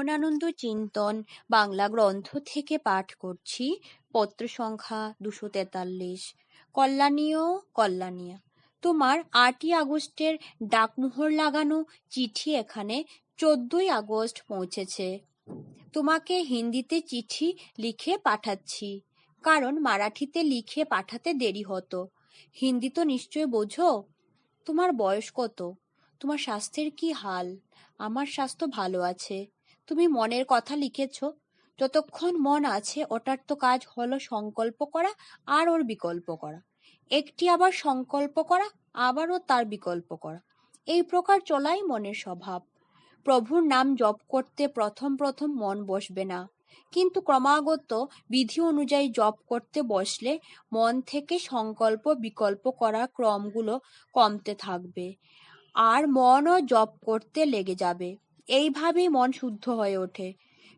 গহনানন্দ চিন্তন বাংলা গ্রন্থ থেকে পাঠ করছি। পত্র সংখ্যা দুশো তেতাল্লিশ। কল্যাণীয়, কল্যাণীয়া। তোমার আটই আগস্টের ডাকমোহর লাগানো চিঠি এখানে চোদ্দই আগস্ট পৌঁছেছে। তোমাকে হিন্দিতে চিঠি লিখে পাঠাচ্ছি। কারণ মারাঠিতে লিখে পাঠাতে দেরি হতো। হিন্দি তো নিশ্চয় বোঝো? তোমার বয়স কত? তোমার স্বাস্থ্যের কি হাল? আমার স্বাস্থ্য ভালো আছে। তুমি মনের কথা লিখেছ, যতক্ষণ মন আছে ওটার তো কাজ হলো সংকল্প করা আর ওর বিকল্প করা। একটি আবার সংকল্প করা, আবারও তার বিকল্প করা। এই প্রকার চলাই মনের স্বভাব। প্রভুর নাম জপ করতে প্রথম প্রথম মন বসবে না। কিন্তু ক্রমাগত বিধি অনুযায়ী জপ করতে বসলে মন থেকে সংকল্প বিকল্প করা ক্রমগুলো কমতে থাকবে। আর মনও জপ করতে লেগে যাবে। এইভাবেই মন শুদ্ধ হয়ে ওঠে।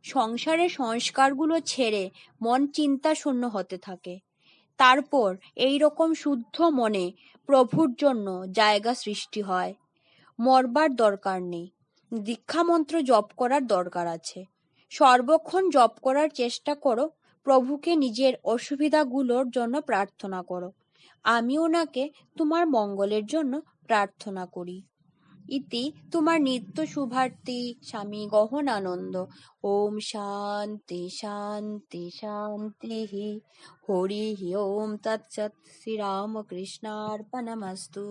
সংসারের সংস্কারগুলো ছেড়ে মন চিন্তা শূন্য হতে থাকে। তারপর এই রকম শুদ্ধ মনে প্রভুর জন্য জায়গা সৃষ্টি হয়। মরবার দরকার নেই। দীক্ষা মন্ত্র জপ করার দরকার আছে। সর্বক্ষণ জপ করার চেষ্টা করো, প্রভুকে নিজের অসুবিধাগুলোর জন্য প্রার্থনা করো। আমি ওনাকে তোমার মঙ্গলের জন্য প্রার্থনা করি। ইতি তোমার নিত্য শুভার্থী স্বামী গহনানন্দ। ওম শান্তি শান্তি শান্তি হরি ওম তৎসৎ শ্রীরামকৃষ্ণার্পণমস্তু।